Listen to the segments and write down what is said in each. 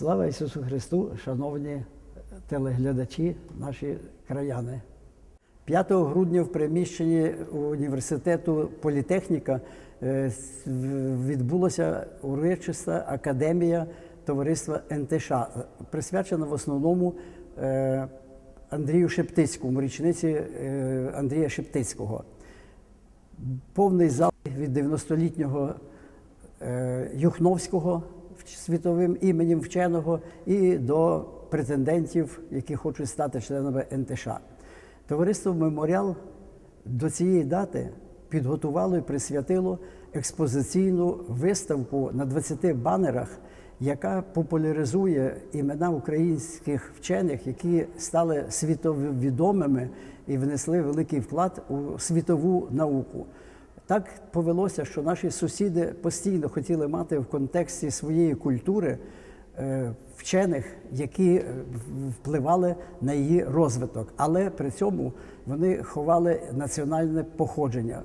Слава Ісусу Христу, шановні телеглядачі, наші краяни. 5 грудня в приміщенні університету Політехніка е, відбулася урочиста академія товариства НТШ, присвячена в основному е, Андрію Шептицькому, річниці е, Андрія Шептицького. Повний зал від 90-літнього е, Юхновського світовим іменем вченого і до претендентів, які хочуть стати членами НТШ. Товариство Меморіал до цієї дати підготувало і присвятило експозиційну виставку на 20 банерах, яка популяризує імена українських вчених, які стали світовідомими і внесли великий вклад у світову науку. Так повелося, що наші сусіди постійно хотіли мати в контексті своєї культури е, вчених, які е, впливали на її розвиток, але при цьому вони ховали національне походження.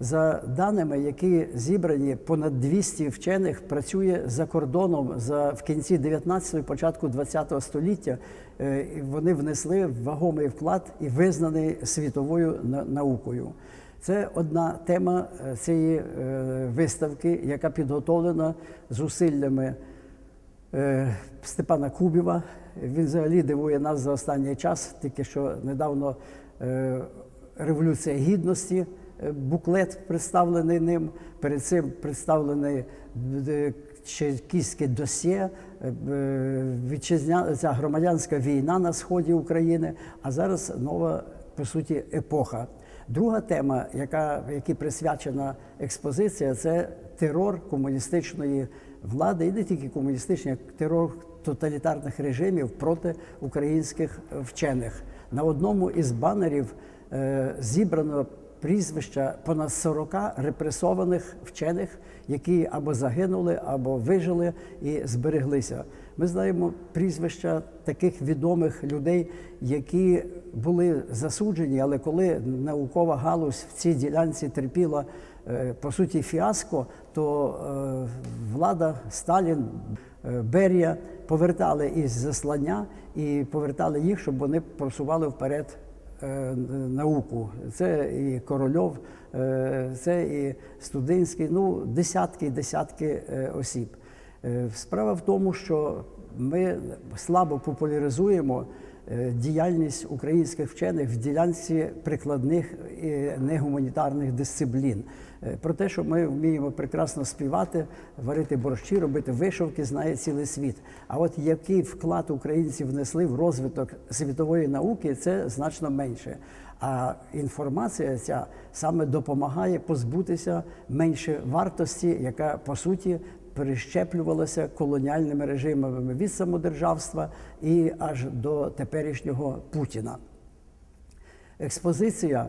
За даними, які зібрані, понад 200 вчених працює за кордоном за в кінці 19-го, початку 20-го століття. Е, Вони внесли вагомий вклад і визнаний світовою на- наукою. Це одна тема е, цієї е, виставки, яка підготовлена зусиллями е, Степана Кубіва. Він взагалі дивує нас за останній час, тільки що недавно Революція Гідності, буклет представлений ним. Перед цим представлений е, чекістське досьє, вітчизня, громадянська війна на сході України, а зараз нова, по суті, епоха. Друга тема, яка, якій присвячена експозиція, це терор комуністичної влади, і не тільки комуністичної, а терор тоталітарних режимів проти українських вчених. На одному із банерів е, зібрано прізвища понад 40 репресованих вчених, які або загинули, або вижили і збереглися. Ми знаємо прізвища таких відомих людей, які були засуджені, але коли наукова галузь в цій ділянці терпіла е, по суті фіаско, то е, влада Сталін, е, Берія повертали із заслання і повертали їх, щоб вони просували вперед науку. Це і Корольов, це і Студинський, ну десятки і десятки осіб. Е, Справа в тому, що ми слабо популяризуємо е, діяльність українських вчених в ділянці прикладних і негуманітарних дисциплін. Е, Про те, що ми вміємо прекрасно співати, варити борщі, робити вишивки, знає цілий світ. А от який вклад українці внесли в розвиток світової науки, це значно менше. А інформація ця саме допомагає позбутися менше вартості, яка по суті перещеплювалася колоніальними режимами від самодержавства і аж до теперішнього Путіна. Експозиція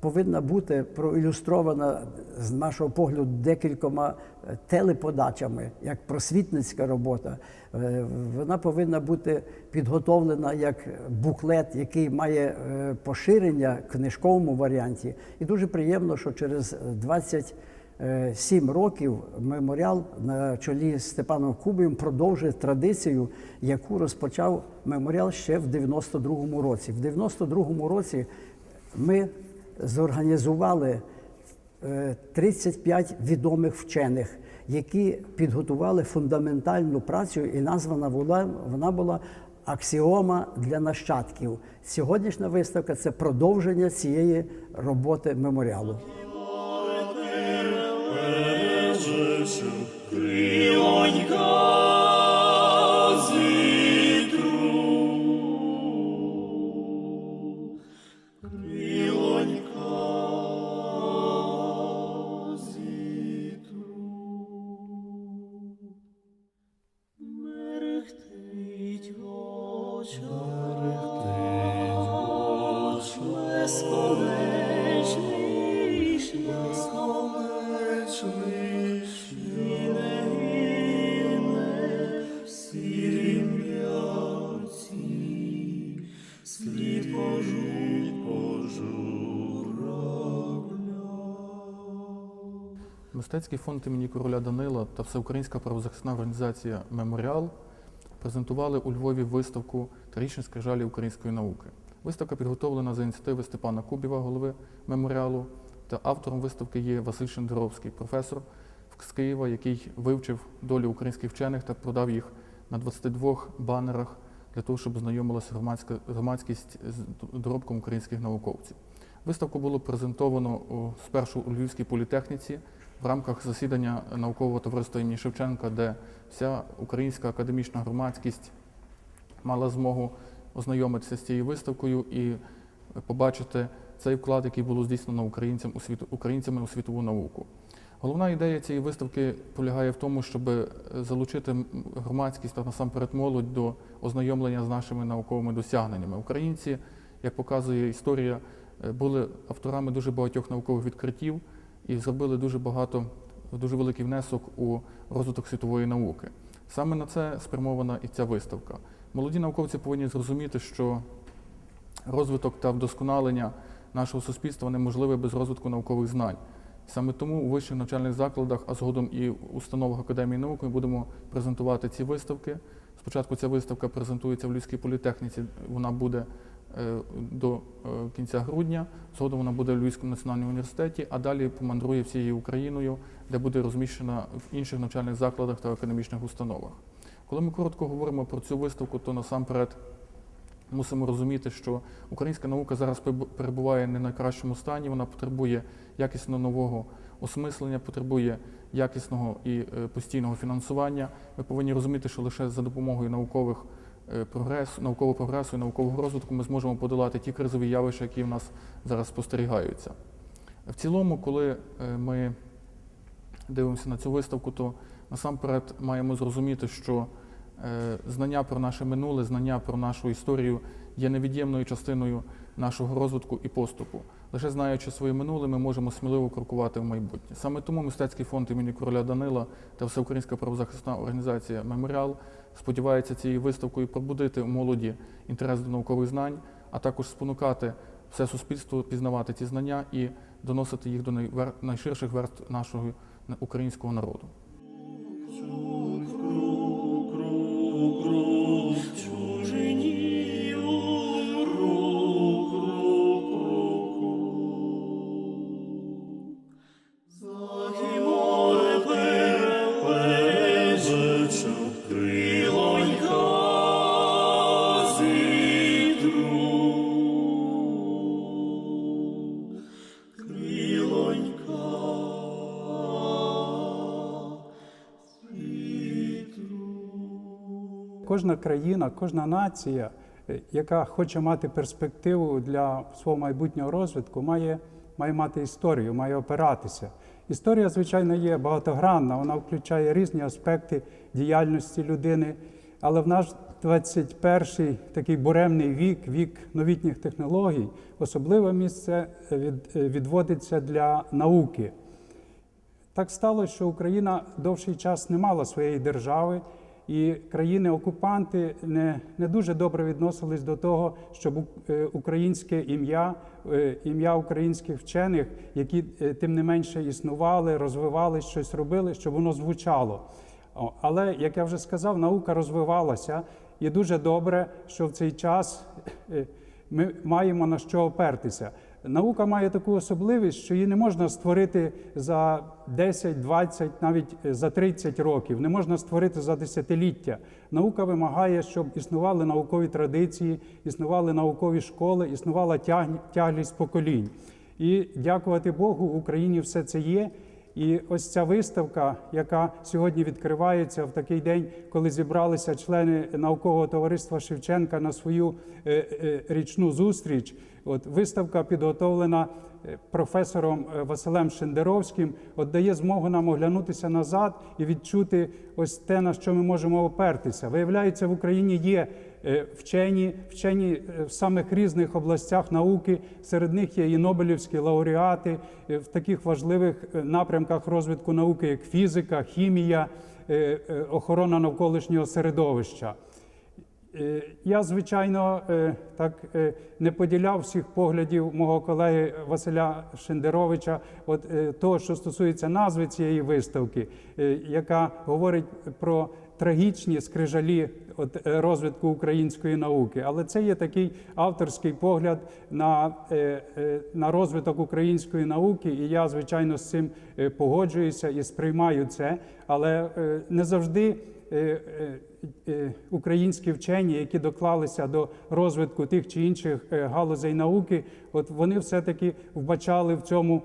повинна бути проілюстрована з нашого погляду декількома е, телеподачами, як просвітницька робота. Е, Вона повинна бути підготовлена як буклет, який має е, поширення в книжковому варіанті. І дуже приємно, що через 20 е, Сім років меморіал на чолі з Степаном продовжує традицію, яку розпочав меморіал ще в 92-му році. В 92-му році ми зорганізували е, 35 відомих вчених, які підготували фундаментальну працю, і названа була вона була аксіома для нащадків. Сьогоднішня виставка це продовження цієї роботи меморіалу. Jesu Christ. Мистецький фонд імені короля Данила та Всеукраїнська правозахисна організація Меморіал презентували у Львові виставку Трирічні скрижалі української науки. Виставка підготовлена за ініціативи Степана Кубіва, голови меморіалу, та автором виставки є Василь Шендеровський, професор з Києва, який вивчив долю українських вчених та продав їх на 22 банерах для того, щоб знайомилася громадськість з доробком українських науковців. Виставку було презентовано спершу у Львівській політехніці в рамках засідання наукового товариства імені Шевченка, де вся українська академічна громадськість мала змогу ознайомитися з цією виставкою і побачити цей вклад, який було здійснено українцям у світу, українцями у світову науку. Головна ідея цієї виставки полягає в тому, щоб залучити громадськість та насамперед молодь до ознайомлення з нашими науковими досягненнями. Українці, як показує історія, е, були авторами дуже багатьох наукових відкриттів і зробили дуже багато, дуже великий внесок у розвиток світової науки. Саме на це спрямована і ця виставка. Молоді науковці повинні зрозуміти, що розвиток та вдосконалення нашого суспільства неможливе без розвитку наукових знань. Саме тому у вищих навчальних закладах, а згодом і в установах Академії наук ми будемо презентувати ці виставки. Спочатку ця виставка презентується в Львівській політехніці, вона буде до е, кінця грудня, згодом вона буде в Львівському національному університеті, а далі помандрує всією Україною, де буде розміщена в інших навчальних закладах та академічних установах. Коли ми коротко говоримо про цю виставку, то насамперед мусимо розуміти, що українська наука зараз перебуває не в найкращому стані, вона потребує якісно нового осмислення, потребує якісного і е, постійного фінансування. Ми повинні розуміти, що лише за допомогою наукових е, прогресу, наукового прогресу і наукового розвитку ми зможемо подолати ті кризові явища, які в нас зараз спостерігаються. В цілому, коли е, ми дивимося на цю виставку, то насамперед маємо зрозуміти, що е, знання про наше минуле, знання про нашу історію є невід'ємною частиною нашого розвитку і поступу. Лише знаючи своє минуле, ми можемо сміливо крокувати в майбутнє. Саме тому мистецький фонд імені короля Данила та Всеукраїнська правозахисна організація Меморіал сподівається цією виставкою пробудити у молоді інтерес до наукових знань, а також спонукати все суспільство пізнавати ці знання і доносити їх до найширших верств нашого українського народу. Кожна країна, кожна нація, е, яка хоче мати перспективу для свого майбутнього розвитку, має, має мати історію, має опиратися. Історія, звичайно, є багатогранна, вона включає різні аспекти діяльності людини. Але в наш 21-й такий буремний вік, вік новітніх технологій, особливе місце е, е, відводиться для науки. Так сталося, що Україна довший час не мала своєї держави, і країни-окупанти не, не дуже добре відносились до того, щоб е, українське ім'я, е, ім'я українських вчених, які е, тим не менше існували, розвивались, щось робили, щоб воно звучало. Але, як я вже сказав, наука розвивалася, і дуже добре, що в цей час ми маємо на що опертися. Наука має таку особливість, що її не можна створити за 10, 20, навіть е, за 30 років, не можна створити за десятиліття. Наука вимагає, щоб існували наукові традиції, існували наукові школи, існувала тяглість поколінь. І дякувати Богу, в Україні все це є. І ось ця виставка, яка сьогодні відкривається в такий день, коли зібралися члени наукового товариства Шевченка на свою е, е, річну зустріч. От виставка підготовлена е, професором Василем Шендеровським, от дає змогу нам оглянутися назад і відчути ось те, на що ми можемо опертися. Виявляється, в Україні є вчені, вчені е, в самих різних областях науки. Серед них є і Нобелівські лауреати е, в таких важливих е, напрямках розвитку науки, як фізика, хімія, е, е, охорона навколишнього середовища. Е, Я, звичайно, е, так е, не поділяв всіх поглядів мого колеги Василя Шендеровича, от е, того, що стосується назви цієї виставки, е, яка говорить про трагічні скрижалі от, е, розвитку української науки. Але це є такий авторський погляд на, е, е, на розвиток української науки, і я, звичайно, з цим погоджуюся і сприймаю це. Але не завжди. Е, е, е, Українські вчені, які доклалися до розвитку тих чи інших галузей науки, от вони все-таки вбачали в цьому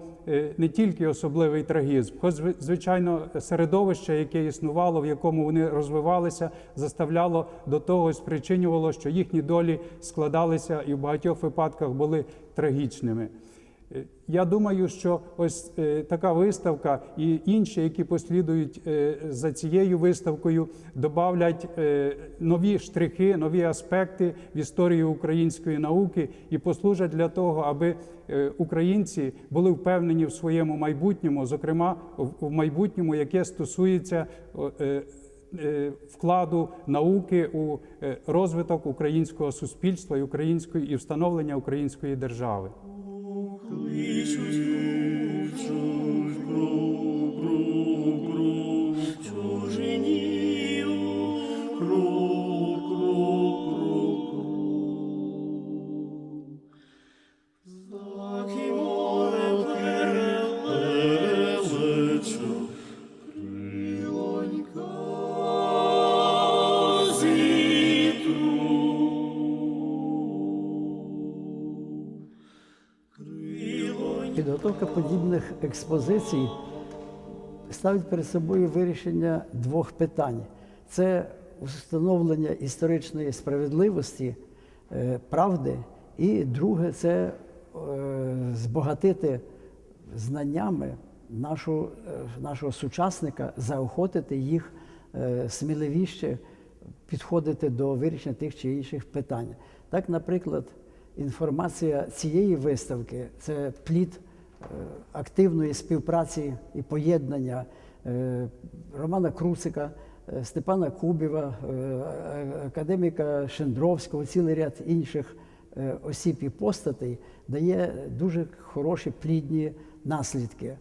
не тільки особливий трагізм, хоч звичайно середовище, яке існувало, в якому вони розвивалися, заставляло до того, спричинювало, що їхні долі складалися і в багатьох випадках були трагічними. Е, Я думаю, що ось е, така виставка і інші, які послідують е, за цією виставкою, добавлять е, нові штрихи, нові аспекти в історію української науки і послужать для того, аби українці були впевнені в своєму майбутньому, зокрема в майбутньому, яке стосується вкладу науки у розвиток українського суспільства і української і встановлення української держави. 一出 Підготовка подібних експозицій ставить перед собою вирішення двох питань: це встановлення історичної справедливості, е, правди, і друге це е, збагатити знаннями нашу, е, нашого сучасника, заохотити їх сміливіше підходити до вирішення тих чи інших питань. Так, наприклад, інформація цієї виставки це плід активної співпраці і поєднання е, Романа Круцика, е, Степана Кубєва, е, е, академіка Шендровського, цілий ряд інших е, осіб і постатей дає дуже хороші плідні наслідки.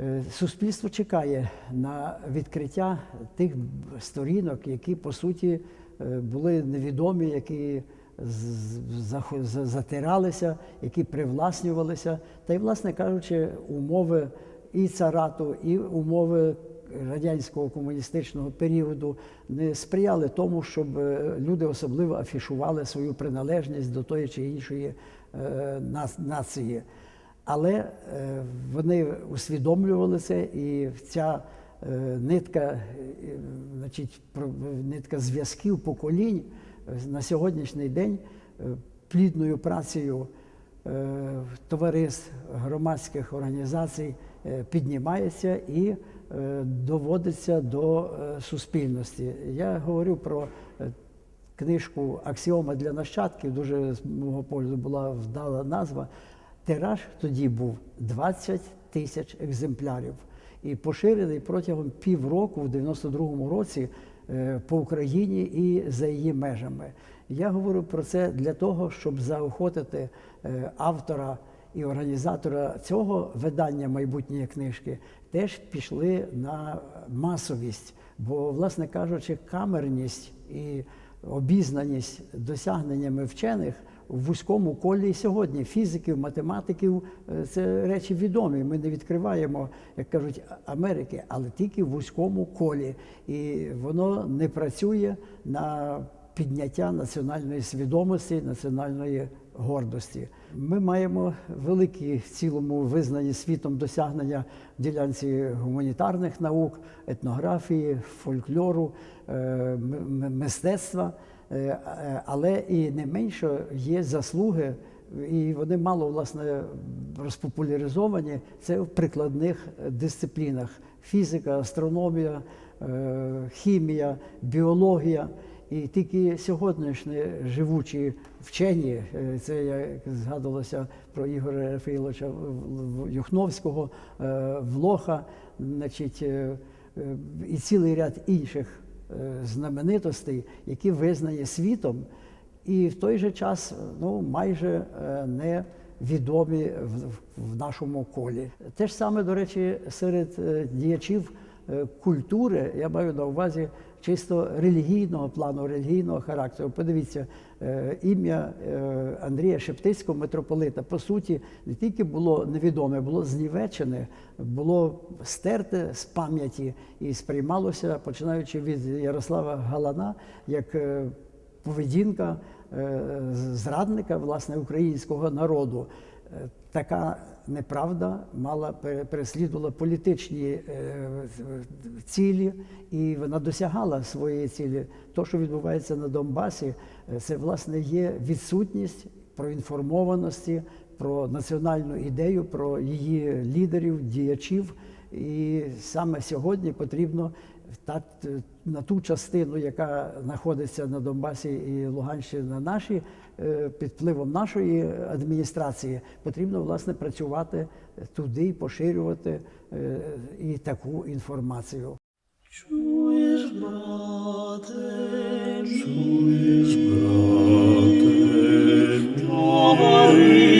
Е, Суспільство чекає на відкриття тих сторінок, які по суті е, були невідомі, які затиралися, які привласнювалися. Та й, власне кажучи, умови і царату, і умови радянського комуністичного періоду не сприяли тому, щоб е, люди особливо афішували свою приналежність до тої чи іншої е, нації. Але е, вони усвідомлювали це, і ця нитка, значить, нитка зв'язків поколінь на сьогоднішній день е, плідною працею е, товариств, громадських організацій е, піднімається і доводиться до суспільності. Я говорю про книжку Аксіома для нащадків, дуже з мого погляду була вдала назва. Тираж тоді був 20 тисяч екземплярів і поширений протягом півроку, в 92-му році, по Україні і за її межами. Я говорю про це для того, щоб заохотити е, автора і організатора цього видання майбутньої книжки теж пішли на масовість. Бо, власне кажучи, камерність і обізнаність досягненнями вчених в вузькому колі і сьогодні фізиків, математиків е, це речі відомі. Ми не відкриваємо, як кажуть, Америки, але тільки в вузькому колі. І воно не працює на підняття національної свідомості, національної гордості. Ми маємо великі в цілому визнані світом досягнення в ділянці гуманітарних наук, етнографії, фольклору, е, мистецтва. Е, е, Але і не менше є заслуги, і вони мало власне розпопуляризовані. Це в прикладних дисциплінах: фізика, астрономія, е, хімія, біологія. І тільки сьогоднішні живучі вчені, це як згадувалося про Ігоря Рафаїловича Юхновського, Влоха, значить, і цілий ряд інших знаменитостей, які визнані світом, і в той же час ну, майже е, не відомі в, нашому колі. Те ж саме, до речі, серед е, діячів е, культури, я маю на увазі чисто релігійного плану, релігійного характеру. Подивіться, е, ім'я е, Андрія Шептицького, митрополита, по суті, не тільки було невідоме, було знівечене, було стерте з пам'яті і сприймалося, починаючи від Ярослава Галана, як е, поведінка зрадника власне українського народу. Така неправда мала пере- переслідувала політичні е, цілі, і вона досягала своєї цілі. То, що відбувається на Донбасі, е, це власне є відсутність проінформованості про національну ідею, про її лідерів, діячів. І саме сьогодні потрібно та, на ту частину, яка знаходиться на Донбасі і Луганщині на нашій, е, під впливом нашої адміністрації, потрібно власне працювати туди і поширювати е, і таку інформацію. Чуєш, брате, чуєш, брате, товаришу,